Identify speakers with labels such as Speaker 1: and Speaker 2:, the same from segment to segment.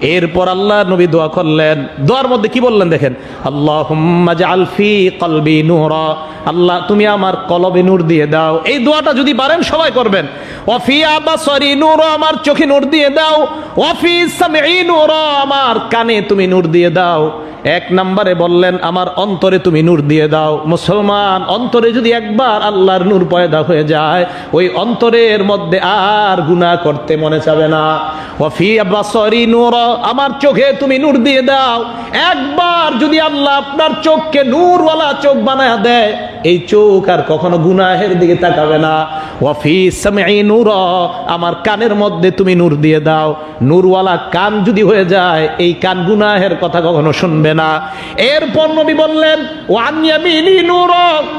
Speaker 1: এরপর আল্লাহ নবী দোয়া করলেন। দোয়ার মধ্যে কি বললেন দেখেন? আল্লাহ আলফি কলবি নূরা। আল্লাহ, তুমি আমার কলবে নূর দিয়ে দাও। এই দোয়াটা যদি পারেন, সবাই করবেন। অফি আবা সরি নূর, আমার চোখে নূর দিয়ে দাও। অফি সামে নূর, আমার কানে তুমি নূর দিয়ে দাও। এক নম্বরে বললেন, আমার অন্তরে তুমি নূর দিয়ে দাও। মুসলমান, অন্তরে যদি একবার আল্লাহর নূর পয়দা হয়ে যায়, ওই অন্তরের মধ্যে আর গুনাহ করতে মনে চাবে না। ওফি সরি নূর, আমার চোখে তুমি নূর দিয়ে দাও। একবার যদি আল্লাহ আপনার চোখকে নূরওয়ালা চোখ বানায় দেয় এই চোখ আর কখনো গুনাহের দিকে তাকাবে না। ওয়াফি সামঈ নূর, আমার কানের মধ্যে তুমি নূর দিয়ে দাও। নূরওয়ালা কান যদি হয়ে যায়, এই কান গুনাহের কথা কখনো শুনবে না। এরপর নবী বললেন ওয়ান ইয়ামিনি নূর,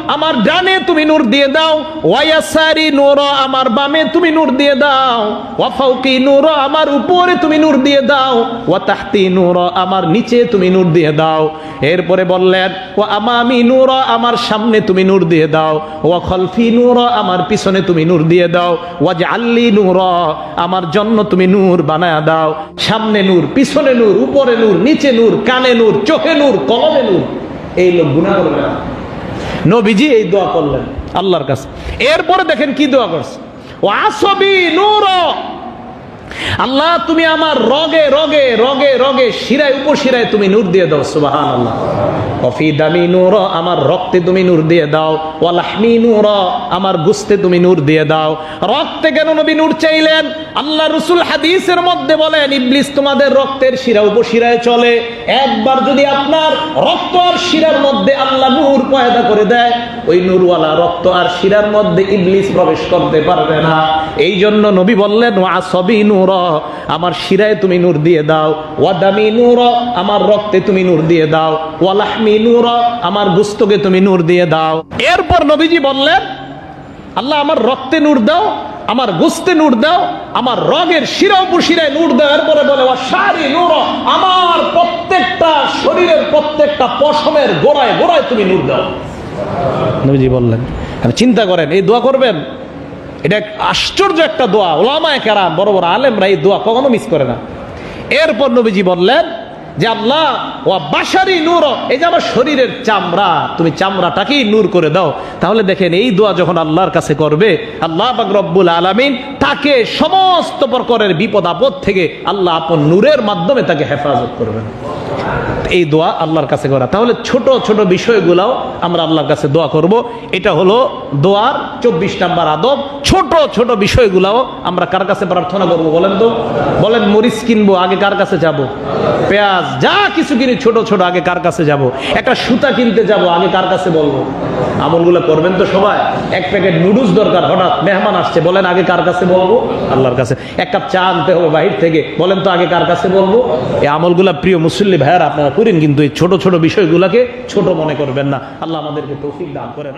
Speaker 1: আমার ডানে তুমি নূর দিয়ে দাও। ওয়ায়াসারি নূর, আমার বামে তুমি নূর দিয়ে দাও। ওয়াফাউকি নূর, আমার উপরে তুমি নূর দিয়ে দাও। ওয়া তাহতি নূর, আমার নিচে তুমি নূর দিয়ে দাও। এরপরে বললেন ও আমামি নূর, আমার সামনে তুমি নূর দিয়ে দাও। ওয়া খলফি নূর, আমার পিছনে তুমি নূর দিয়ে দাও। ওয়া জাল্লি নূর, আমার জন্য তুমি নূর বানায়া দাও। সামনে নূর, পিছনে নূর, উপরে নূর, নিচে নূর, কানে নূর, চোখে নূর, কলমে নূর। এই লোক গুণা করবে না। নবীজি এই দোয়া করলেন আল্লাহর কাছে। এরপরে দেখেন কি দোয়া করছে? ও আসবি নূর আল্লাহ, তুমি আমার রগে রগে রগে রগে, শিরায়, উপশিরায় তুমি নূর দিয়ে দাও সুবাহান আল্লাহ কফি দামি নূর, আমার রক্তে তুমি নূর দিয়ে দাও। ওয়ালাহমি নূর, আমার গুস্তে তুমি নূর দিয়ে দাও। রক্তে কেন নবী নূর চাইলেন? আল্লাহ রসুল হাদিসের মধ্যে বলেন, ইবলিস তোমাদের রক্তের শিরা, উপশিরায় চলে। একবার যদি আপনার রক্ত আর শিরার মধ্যে আল্লাহ নূর পয়দা করে দেয়, ওই নূরওয়ালা রক্ত আর শিরার মধ্যে ইবলিস প্রবেশ করতে পারবে না। এই জন্য নবী বললেন আসবি নূর আমার শিরায় তুমি নূর দিয়ে দাও। ওয়াদামি নূর, আমার রক্তে তুমি নূর দিয়ে দাও। ওয়ালাহমি নূর, আমার গুস্তকে তুমি নূর দিয়ে দাও। এরপর নবীজি বললেন, আল্লাহ আমার রক্তে নূর দাও, আমার গুস্তে নূর দাও, আমার রগের শিরা উপশিরায় নূর দাও। এরপরে বলে সারি নূর, আমার প্রত্যেকটা শরীরের প্রত্যেকটা পশমের গোড়ায় গোড়ায় তুমি নূর দাও। নবীজি বললেন চিন্তা করেন, এই দোয়া করবেন? এটা আশ্চর্য একটা দোয়া, ওলামায় কারা বড় বড় আলেমরা এই দোয়া কখনো মিস করে না। এরপর নবীজি বললেন যে, আল্লাহ ও বাসারি নূর, এই যে আমার শরীরের চামড়া, তুমি চামড়াটাকেই নূর করে দাও। তাহলে দেখেন এই দোয়া যখন আল্লাহর কাছে করবে, আল্লাহ আলমিন আলামিন তাকে সমস্ত প্রকারের বিপদ আপদ থেকে আল্লাহ আপন নূরের মাধ্যমে তাকে হেফাজত করবেন। এই দোয়া আল্লাহর কাছে করা। তাহলে ছোট ছোট বিষয়গুলাও আমরা আল্লাহর কাছে দোয়া করব। এটা হলো দোয়ার চব্বিশ নাম্বার আদব। ছোট ছোট বিষয়গুলাও আমরা কার কাছে প্রার্থনা করব বলেন তো? বলেন, মরিচ কিনবো, আগে কার কাছে যাব? পেঁয়াজ, যা কিছু কিনি ছোট ছোট, আগে কার কাছে যাব? একটা সুতা কিনতে যাব, আগে কার কাছে বলব? আমলগুলো করবেন তো সবাই? এক প্যাকেট নুডলস দরকার, হঠাৎ মেহমান আসছে, বলেন, আগে কার কাছে বলব? আল্লাহর কাছে। এক কাপ চা আনতে হবে বাহির থেকে। বলেন তো আগে কার কাছে বলব? এই আমলগুলা প্রিয় মুসল্লি ভাইয়ারা আপনারা করেন, কিন্তু এই ছোট ছোট বিষয়গুলোকে ছোট মনে করবেন না। আল্লাহ আমাদেরকে তৌফিক দান করেন।